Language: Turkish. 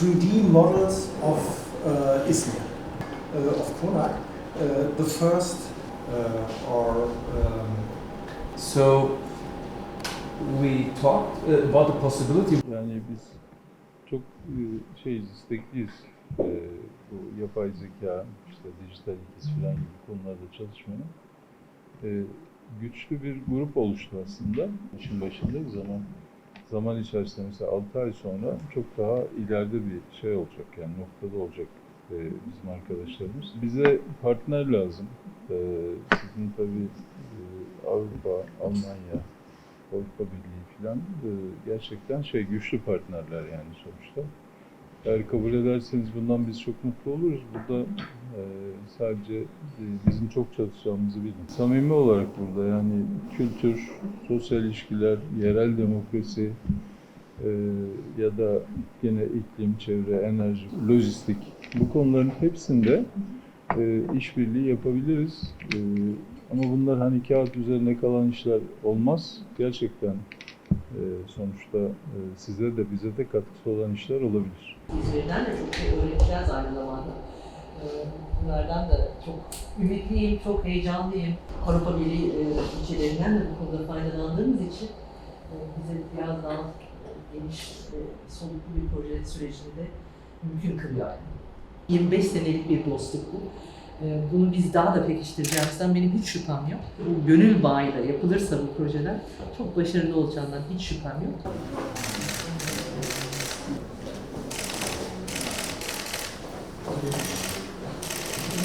3D models of uh, Izmir, uh, of Konak. Uh, the first uh, are um, So we talked uh, about the possibility. Yani biz çok e, şeyiz, istekliyiz. E, bu yapay zeka, işte dijital ikiz falan gibi konularda çalışmanın. E, güçlü bir grup oluştu aslında. İşin başındayız ama zaman içerisinde mesela 6 ay sonra çok daha ileride bir şey olacak yani noktada olacak e, bizim arkadaşlarımız. Bize partner lazım. E, sizin tabii e, Avrupa, Almanya, Avrupa Birliği falan e, gerçekten şey güçlü partnerler yani sonuçta. Eğer kabul ederseniz bundan biz çok mutlu oluruz. Burada e, sadece e, bizim çok çalışacağımızı bilin. Samimi olarak burada yani kültür, sosyal ilişkiler, yerel demokrasi e, ya da yine iklim, çevre, enerji, lojistik bu konuların hepsinde e, işbirliği yapabiliriz. E, ama bunlar hani kağıt üzerine kalan işler olmaz. Gerçekten sonuçta e, size de bize de katkısı olan işler olabilir. İzmir'den de çok şey öğreneceğiz aynı zamanda. Ee, Bunlardan da çok ümitliyim, çok heyecanlıyım. Avrupa Birliği e, ülkelerinden de bu konuda faydalandığımız için e, bize biraz daha geniş soluklu bir proje sürecini de mümkün kılıyor. 25 senelik bir dostluk bu. Ee, Bunu biz daha da pekiştireceğimizden benim hiç şüphem yok. Bu gönül bağıyla yapılırsa bu projeler çok başarılı olacağından hiç şüphem yok.